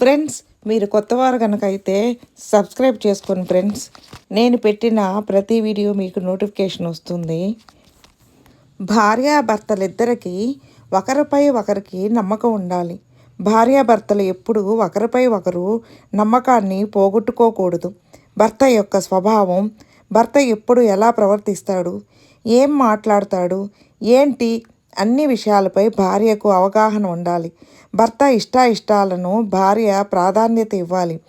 Friends మీరు కొత్తవారు కనుక అయితే సబ్స్క్రైబ్ చేసుకోండి ఫ్రెండ్స్. నేను పెట్టిన ప్రతి వీడియో మీకు నోటిఫికేషన్ వస్తుంది. భార్యాభర్తలిద్దరికీ ఒకరిపై ఒకరికి నమ్మకం ఉండాలి. భార్యాభర్తలు ఎప్పుడు ఒకరిపై ఒకరు నమ్మకాన్ని పోగొట్టుకోకూడదు. భర్త యొక్క స్వభావం భర్త ఎప్పుడు ఎలా ప్రవర్తిస్తాడు ఏం మాట్లాడతాడు ఏంటి అన్ని విషయాలపై భార్యకు అవగాహన ఉండాలి. భర్త ఇష్టాయిష్టాలను భార్య ప్రాధాన్యత ఇవ్వాలి.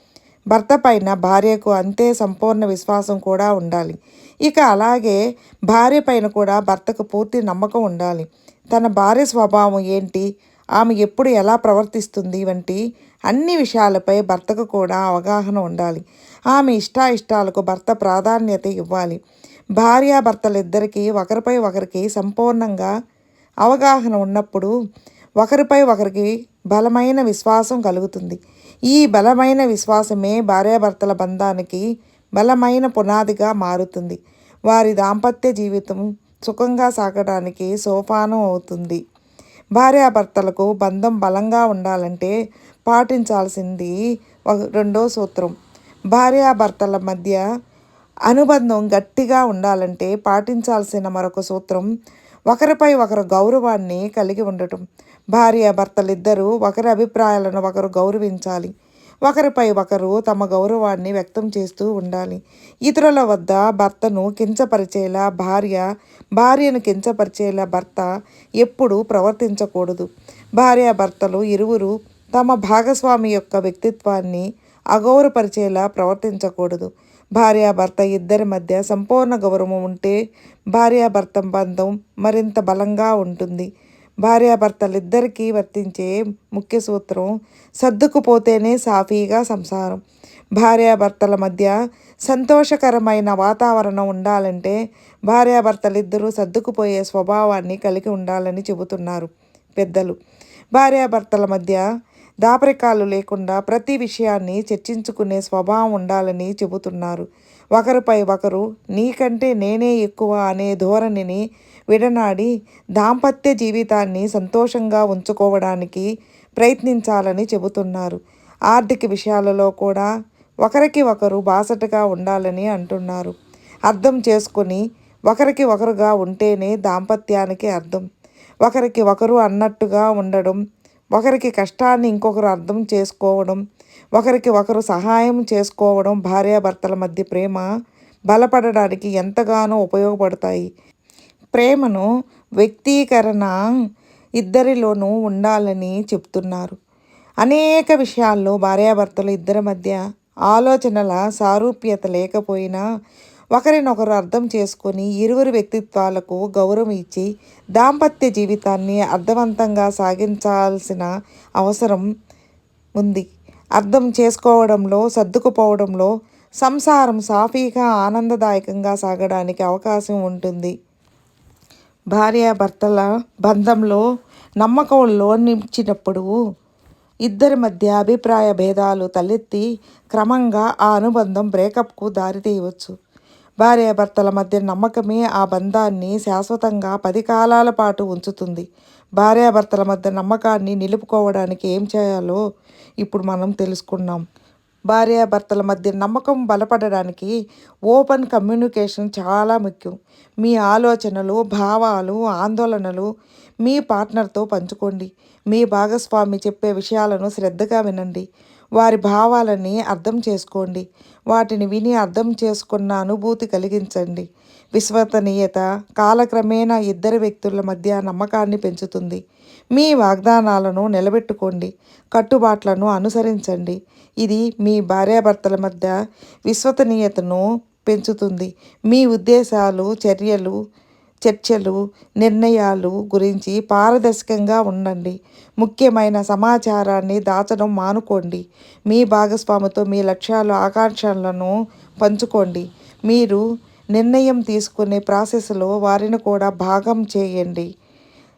భర్త పైన భార్యకు అంతే సంపూర్ణ విశ్వాసం కూడా ఉండాలి. ఇక అలాగే భార్య పైన కూడా భర్తకు పూర్తి నమ్మకం ఉండాలి. తన భార్య స్వభావం ఏంటి? ఆమె ఎప్పుడు ఎలా ప్రవర్తిస్తుంది? వంటి అన్ని విషయాలపై భర్తకు కూడా అవగాహన ఉండాలి. ఆమె ఇష్టాయిష్టాలకు భర్త ప్రాధాన్యత ఇవ్వాలి. భార్యాభర్తలిద్దరికీ ఒకరిపై ఒకరికి సంపూర్ణంగా అవగాహన ఉన్నప్పుడు ఒకరిపై ఒకరికి బలమైన విశ్వాసం కలుగుతుంది. ఈ బలమైన విశ్వాసమే భార్యాభర్తల బంధానికి బలమైన పునాదిగా మారుతుంది. వారి దాంపత్య జీవితం సుఖంగా సాగడానికి సోపానం అవుతుంది. భార్యాభర్తలకు బంధం బలంగా ఉండాలంటే పాటించాల్సింది రెండో సూత్రం. భార్యాభర్తల మధ్య అనుబంధం గట్టిగా ఉండాలంటే పాటించాల్సిన మరొక సూత్రం ఒకరిపై ఒకరు గౌరవాన్ని కలిగి ఉండటం. భార్య భర్తలిద్దరూ ఒకరి అభిప్రాయాలను ఒకరు గౌరవించాలి. ఒకరిపై ఒకరు తమ గౌరవాన్ని వ్యక్తం చేస్తూ ఉండాలి. ఇతరుల వద్ద భర్తను కించపరిచేలా భార్య భార్యను కించపరిచేలా భర్త ఎప్పుడూ ప్రవర్తించకూడదు. భార్య భర్తలు ఇరువురు తమ భాగస్వామి యొక్క వ్యక్తిత్వాన్ని అగౌరవపరిచేలా ప్రవర్తించకూడదు. భార్యాభర్త ఇద్దరి మధ్య సంపూర్ణ గౌరవం ఉంటే భార్యాభర్త బంధం మరింత బలంగా ఉంటుంది. భార్యాభర్తలిద్దరికీ వర్తించే ముఖ్య సూత్రం సర్దుకుపోతేనే సాఫీగా సంసారం. భార్యాభర్తల మధ్య సంతోషకరమైన వాతావరణం ఉండాలంటే భార్యాభర్తలిద్దరూ సర్దుకుపోయే స్వభావాన్ని కలిగి ఉండాలని చెబుతున్నారు పెద్దలు. భార్యాభర్తల మధ్య దాపరికాలు లేకుండా ప్రతి విషయాన్ని చర్చించుకునే స్వభావం ఉండాలని చెబుతున్నారు. ఒకరిపై ఒకరు నీకంటే నేనే ఎక్కువ అనే ధోరణిని విడనాడి దాంపత్య జీవితాన్ని సంతోషంగా ఉంచుకోవడానికి ప్రయత్నించాలని చెబుతున్నారు. ఆర్థిక విషయాలలో కూడా ఒకరికి ఒకరు బాసటగా ఉండాలని అంటున్నారు. అర్థం చేసుకొని ఒకరికి ఒకరుగా ఉంటేనే దాంపత్యానికి అర్థం. ఒకరికి ఒకరు అన్నట్టుగా ఉండడం ఒకరికి కష్టాన్ని ఇంకొకరు అర్థం చేసుకోవడం ఒకరికి ఒకరు సహాయం చేసుకోవడం భార్యాభర్తల మధ్య ప్రేమ బలపడడానికి ఎంతగానో ఉపయోగపడతాయి. ప్రేమను వ్యక్తీకరణ ఇద్దరిలోనూ ఉండాలని చెప్తున్నారు. అనేక విషయాల్లో భార్యాభర్తలు ఇద్దరి మధ్య ఆలోచనల సారూప్యత లేకపోయినా ఒకరినొకరు అర్థం చేసుకొని ఇరువురు వ్యక్తిత్వాలకు గౌరవం ఇచ్చి దాంపత్య జీవితాన్ని అర్థవంతంగా సాగించాల్సిన అవసరం ఉంది. అర్థం చేసుకోవడంలో సర్దుకుపోవడంలో సంసారం సాఫీగా ఆనందదాయకంగా సాగడానికి అవకాశం ఉంటుంది. భార్యాభర్తల బంధంలో నమ్మకం లోనించినప్పుడు ఇద్దరి మధ్య అభిప్రాయ భేదాలు తలెత్తి క్రమంగా ఆ అనుబంధం బ్రేకప్కు దారితీయవచ్చు. భార్యాభర్తల మధ్య నమ్మకమే ఆ బంధాన్ని శాశ్వతంగా పది కాలాల పాటు ఉంచుతుంది. భార్యాభర్తల మధ్య నమ్మకాన్ని నిలుపుకోవడానికి ఏం చేయాలో ఇప్పుడు మనం తెలుసుకున్నాం. భార్యాభర్తల మధ్య నమ్మకం బలపడడానికి ఓపెన్ కమ్యూనికేషన్ చాలా ముఖ్యం. మీ ఆలోచనలు భావాలు ఆందోళనలు మీ పార్ట్నర్తో పంచుకోండి. మీ భాగస్వామి చెప్పే విషయాలను శ్రద్ధగా వినండి. వారి భావాలని అర్థం చేసుకోండి. వాటిని విని అర్థం చేసుకున్న అనుభూతి కలిగించండి. విశ్వసనీయత కాలక్రమేణా ఇద్దరు వ్యక్తుల మధ్య నమ్మకాన్ని పెంచుతుంది. మీ వాగ్దానాలను నిలబెట్టుకోండి. కట్టుబాట్లను అనుసరించండి. ఇది మీ భార్యాభర్తల మధ్య విశ్వసనీయతను పెంచుతుంది. మీ ఉద్దేశాలు చర్యలు చర్చలు నిర్ణయాలు గురించి పారదర్శకంగా ఉండండి. ముఖ్యమైన సమాచారాన్ని దాచడం మానుకోండి. మీ భాగస్వామితో మీ లక్ష్యాలు ఆకాంక్షలను పంచుకోండి. మీరు నిర్ణయం తీసుకునే ప్రాసెస్లో వారిని కూడా భాగం చేయండి.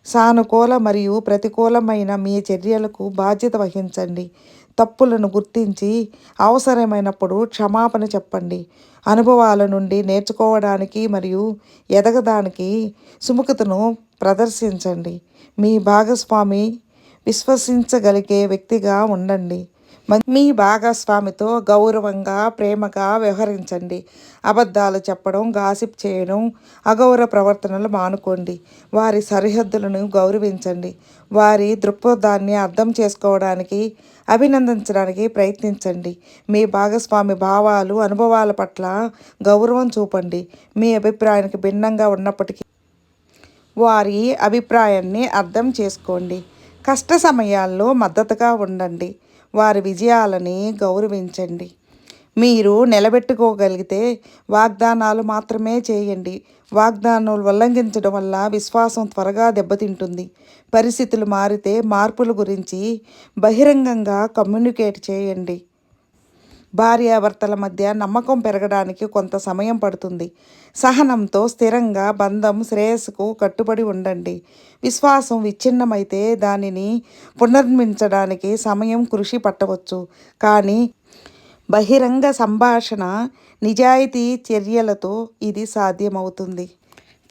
సానుకూల మరియు ప్రతికూలమైన మీ చర్యలకు బాధ్యత వహించండి. తప్పులను గుర్తించి అవసరమైనప్పుడు క్షమాపణ చెప్పండి. అనుభవాల నుండి నేర్చుకోవడానికి మరియు ఎదగడానికి సుముఖతను ప్రదర్శించండి. మీ భాగస్వామి విశ్వసించగలిగే వ్యక్తిగా ఉండండి. మీ భాగస్వామితో గౌరవంగా ప్రేమగా వ్యవహరించండి. అబద్ధాలు చెప్పడం గాసిప్ చేయడం అగౌరవ ప్రవర్తనలు మానుకోండి. వారి సరిహద్దులను గౌరవించండి. వారి దృక్పథాన్ని అర్థం చేసుకోవడానికి అభినందించడానికి ప్రయత్నించండి. మీ భాగస్వామి భావాలు అనుభవాల పట్ల గౌరవం చూపండి. మీ అభిప్రాయానికి భిన్నంగా ఉన్నప్పటికీ వారి అభిప్రాయాన్ని అర్థం చేసుకోండి. కష్ట సమయాల్లో మద్దతుగా ఉండండి. వారి విజయాలని గౌరవించండి. మీరు నిలబెట్టుకోగలిగితే వాగ్దానాలు మాత్రమే చేయండి. వాగ్దానాలు ఉల్లంఘించడం వల్ల విశ్వాసం త్వరగా దెబ్బతింటుంది. పరిస్థితులు మారితే మార్పుల గురించి బహిరంగంగా కమ్యూనికేట్ చేయండి. భార్యాభర్తల మధ్య నమ్మకం పెరగడానికి కొంత సమయం పడుతుంది. సహనంతో స్థిరంగా బంధం శ్రేయస్సుకు కట్టుబడి ఉండండి. విశ్వాసం విచ్ఛిన్నమైతే దానిని పునర్మించడానికి సమయం కృషి పట్టవచ్చు. కానీ బహిరంగ సంభాషణ నిజాయితీ చర్యలతో ఇది సాధ్యమవుతుంది.